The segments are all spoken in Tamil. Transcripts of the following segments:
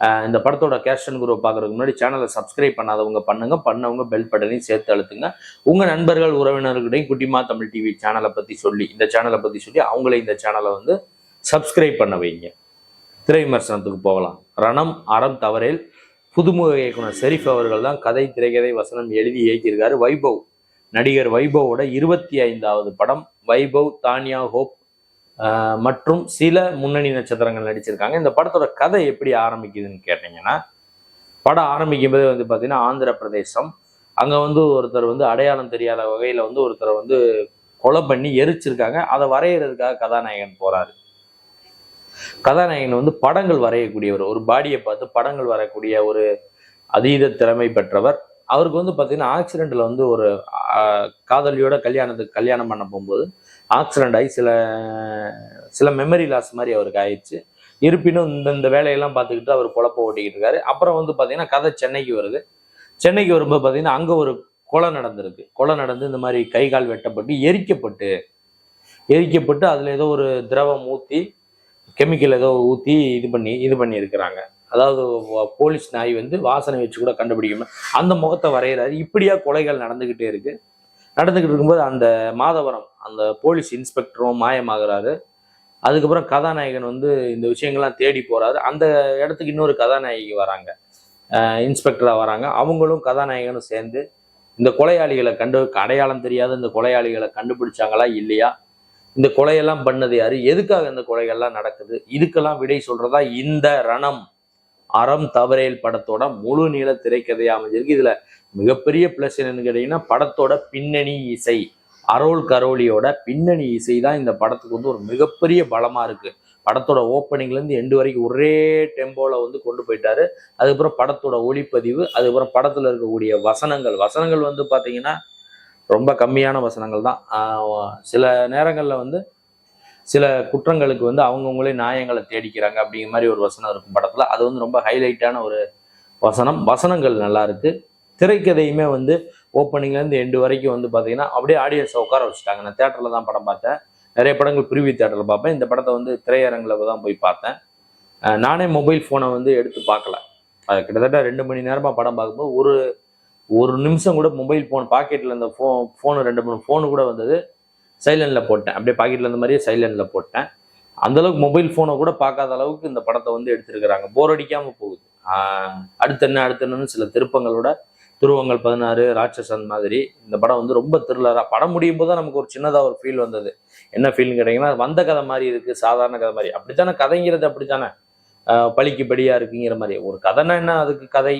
இந்த படத்தோட கேஷன் குரூப் பார்க்குறதுக்கு முன்னாடி சேனலை சப்ஸ்கிரைப் பண்ணாதவங்க பண்ணுங்க. பண்ணவங்க பெல் பட்டனையும் சேர்த்து அழுத்துங்க. உங்கள் நண்பர்கள் உறவினர்கிட்டையும் குட்டிமா தமிழ் டிவி சேனலை பற்றி சொல்லி இந்த சேனலை பற்றி சொல்லி அவங்களே இந்த சேனலை வந்து சப்ஸ்கிரைப் பண்ண வைங்க. திரை விமர்சனத்துக்கு போகலாம். ரணம் அறம் தவறேல். புதுமுக இயக்குனர் ஷெரீஃப் அவர்கள் தான் கதை திரைக்கதை வசனம் எழுதி இயக்கியிருக்காரு வைபவ். நடிகர் வைபவோட இருபத்தி ஐந்தாவது படம் வைபவ் தானியா ஹோப் மற்றும் சில முன்னணி நட்சத்திரங்கள் நடிச்சிருக்காங்க. இந்த படத்தோட கதை எப்படி ஆரம்பிக்குதுன்னு கேட்டிங்கன்னா படம் ஆரம்பிக்கும் போதே வந்து பார்த்தீங்கன்னா ஆந்திர பிரதேசம். அங்கே வந்து ஒருத்தர் வந்து அடையாளம் தெரியாத வகையில் வந்து ஒருத்தரை வந்து கொலை பண்ணி எரிச்சிருக்காங்க. அதை வரைகிறதுக்காக கதாநாயகன் போறாரு. கதாநாயகன் வந்து படங்கள் வரையக்கூடியவர். ஒரு பாடியை பார்த்து படங்கள் வரையக்கூடிய ஒரு அதீத திறமை பெற்றவர். அவருக்கு வந்து பார்த்தீங்கன்னா ஆக்சிடென்ட்ல வந்து ஒரு காதலியோட கல்யாணத்துக்கு கல்யாணம் பண்ண போகும்போது ஆக்சிடென்ட் ஆகி சில சில மெமரி லாஸ் மாதிரி அவருக்கு ஆயிடுச்சு. இருப்பினும் இந்த இந்த வேலையெல்லாம் பார்த்துக்கிட்டு அவர் குழப்ப ஓட்டிக்கிட்டு இருக்காரு. அப்புறம் வந்து பார்த்தீங்கன்னா கதை சென்னைக்கு வருது. சென்னைக்கு வரும்போது பார்த்தீங்கன்னா அங்கே ஒரு கொலை நடந்திருக்கு. கொலை நடந்து இந்த மாதிரி கை கால் வெட்டப்பட்டு எரிக்கப்பட்டு எரிக்கப்பட்டு அதில் ஏதோ ஒரு திரவம் ஊற்றி கெமிக்கல் ஏதோ ஊற்றி இது பண்ணி இது பண்ணி இருக்கிறாங்க அதாவது போலீஸ் நாய் வந்து வாசனை வச்சு கூட கண்டுபிடிக்கணும் அந்த முகத்தை வரைகிறாரு. இப்படியா கொலைகள் நடந்துக்கிட்டே இருக்குது நடந்துக்கிட்டு இருக்கும்போது அந்த மாதவரம் அந்த போலீஸ் இன்ஸ்பெக்டரும் மாயமாகிறாரு. அதுக்கப்புறம் கதாநாயகன் வந்து இந்த விஷயங்கள்லாம் தேடி போகிறாரு அந்த இடத்துக்கு இன்னொரு கதாநாயகி வராங்க. இன்ஸ்பெக்டராக வராங்க. அவங்களும் கதாநாயகனும் சேர்ந்து இந்த கொலையாளிகளை கண்டு அடையாளம் தெரியாத இந்த கொலையாளிகளை கண்டுபிடிச்சாங்களா இல்லையா? இந்த கொலையெல்லாம் பண்ணது யாரு? எதுக்காக இந்த கொலைகள்லாம் நடக்குது? இதுக்கெல்லாம் விடை சொல்றதா இந்த ரணம்? அறம் தவறேல் படத்தோட முழு நீள திரைக்கதையா அமைஞ்சிருக்கு. இதுல மிகப்பெரிய பிளஸ் என்னன்னு கேட்டீங்கன்னா படத்தோட பின்னணி இசை அரோல் கரோலியோட பின்னணி இசை தான் இந்த படத்துக்கு வந்து ஒரு மிகப்பெரிய பலமா இருக்கு. படத்தோட ஓப்பனிங்லேருந்து எண்டு வரைக்கும் ஒரே டெம்போவில் வந்து கொண்டு போயிட்டாரு. அதுக்கப்புறம் படத்தோட ஒளிப்பதிவு அதுக்கப்புறம் படத்தில் இருக்கக்கூடிய வசனங்கள். வசனங்கள் வந்து பார்த்தீங்கன்னா ரொம்ப கம்மியான வசனங்கள் தான். சில நேரங்களில் வந்து சில குற்றங்களுக்கு வந்து அவங்கவுங்களே நியாயங்களை தேடிக்கிறாங்க அப்படிங்கிற மாதிரி ஒரு வசனம் இருக்கும் படத்தில். அது வந்து ரொம்ப ஹைலைட்டான ஒரு வசனம். வசனங்கள் நல்லா இருக்கு. திரைக்கதையுமே வந்து ஓப்பனிங்லேருந்து எண்டு வரைக்கும் வந்து பார்த்தீங்கன்னா அப்படியே ஆடியன்ஸை உட்கார வச்சுட்டாங்க. நான் தேட்டரில் தான் படம் பார்த்தேன். நிறைய படங்கள் பிரிவி தேட்டரில் பார்ப்பேன். இந்த படத்தை வந்து திரையரங்கில் தான் போய் பார்த்தேன். நானே மொபைல் ஃபோனை வந்து எடுத்து பார்க்கல. அது கிட்டத்தட்ட ரெண்டு மணி நேரமாக படம் பார்க்கும்போது ஒரு ஒரு நிமிஷம் கூட மொபைல் ஃபோன் பாக்கெட்டில் இந்த ஃபோ ஃபோனு ரெண்டு மூணு ஃபோனு கூட வந்தது. சைலண்டில் போட்டேன். அப்படியே பாக்கெட்டில் இருந்த மாதிரியே சைலண்டில் போட்டேன். அந்த அளவுக்கு மொபைல் ஃபோனை கூட பார்க்காத அளவுக்கு இந்த படத்தை வந்து எடுத்திருக்கிறாங்க. போர் அடிக்காமல் போகுது. அடுத்து என்ன அடுத்து என்னன்னு சில திருப்பங்களோட துருவங்கள் பதினாறு ராட்சசன் மாதிரி இந்த படம் வந்து ரொம்ப த்ரில்லரா படம் முடியும் போது தான் நமக்கு ஒரு சின்னதாக ஒரு ஃபீல் வந்தது. என்ன ஃபீல்னு கேட்டிங்கன்னா வந்த கதை மாதிரி இருக்குது சாதாரண கதை மாதிரி. அப்படித்தானே கதைங்கிறது அப்படித்தானே? பழிக்கு படியாக இருக்குங்கிற மாதிரி. ஒரு கதைன்னா என்ன? அதுக்கு கதை.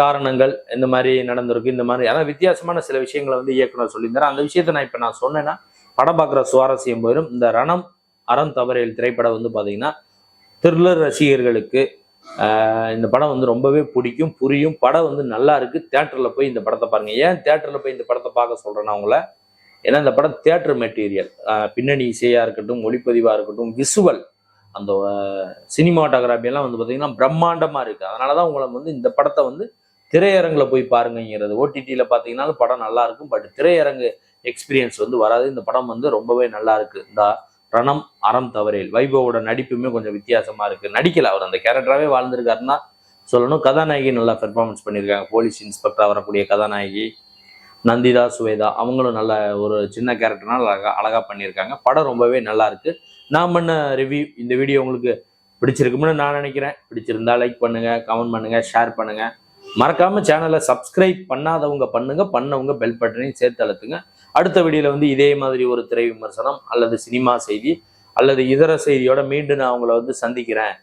காரணங்கள் இந்த மாதிரி நடந்திருக்கு இந்த மாதிரி. ஆனால் வித்தியாசமான சில விஷயங்களை வந்து இயக்குனர் சொல்லியிருந்தார். அந்த விஷயத்தை நான் இப்போ நான் சொன்னேன்னா படம் பார்க்குற சுவாரஸ்யம் போயிடும் இந்த ரணம் அறம் தவறையில் திரைப்படம் வந்து பார்த்தீங்கன்னா த்ரில்லர் ரசிகர்களுக்கு இந்த படம் வந்து ரொம்பவே பிடிக்கும் புரியும். படம் வந்து நல்லா இருக்கு. தேட்டரில் போய் இந்த படத்தை பாருங்க. ஏன் தேட்டரில் போய் இந்த படத்தை பார்க்க சொல்கிறேன்னா உங்களை? ஏன்னா இந்த படம் தேட்டர் மெட்டீரியல் பின்னணி இசையாக இருக்கட்டும் ஒளிப்பதிவாக இருக்கட்டும் விசுவல் அந்த சினிமாட்டோகிராஃபியெல்லாம் வந்து பார்த்தீங்கன்னா பிரம்மாண்டமாக இருக்குது அதனால தான் உங்களை வந்து இந்த படத்தை வந்து திரையரங்கில் போய் பாருங்கங்கிறது. ஓடிடியில் பார்த்தீங்கன்னாலும் படம் நல்லா இருக்கும். பட் திரையரங்கு எக்ஸ்பீரியன்ஸ் வந்து வராது. இந்த படம் வந்து ரொம்பவே நல்லா இருக்குது இந்த ரணம் அறம் தவறேல். வைபவோட நடிப்புமே கொஞ்சம் வித்தியாசமாக இருக்குது நடிக்கல. அவர் அந்த கேரக்டராகவே வாழ்ந்திருக்காருன்னா சொல்லணும். கதாநாயகி நல்லா பெர்ஃபார்மன்ஸ் பண்ணியிருக்காங்க. போலீஸ் இன்ஸ்பெக்டர் வரக்கூடிய கதாநாயகி நந்திதா சுவேதா. அவங்களும் நல்ல ஒரு சின்ன கேரக்டர்னால் அழகாக அழகாக பண்ணியிருக்காங்க. படம் ரொம்பவே நல்லா இருக்குது நான் பண்ண ரிவ்யூ இந்த வீடியோ உங்களுக்கு பிடிச்சிருக்கும்னு நான் நினைக்கிறேன். பிடிச்சிருந்தா லைக் பண்ணுங்க கமெண்ட் பண்ணுங்க ஷேர் பண்ணுங்க. மறக்காம சேனலை சப்ஸ்கிரைப் பண்ணாதவங்க பண்ணுங்க. பண்ணவங்க பெல் பட்டனையும் சேர்த்து அழுத்துங்க. அடுத்த வீடியோல வந்து இதே மாதிரி ஒரு திரை விமர்சனம் அல்லது சினிமா செய்தி அல்லது இதர செய்தியோட மீண்டும் நான் உங்களை வந்து சந்திக்கிறேன்.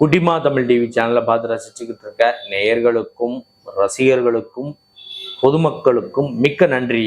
குட்டிமா தமிழ் டிவி சேனலை பார்த்து ரசிச்சுக்கிட்டு இருக்க நேயர்களுக்கும் ரசிகர்களுக்கும் பொதுமக்களுக்கும் மிக்க நன்றி.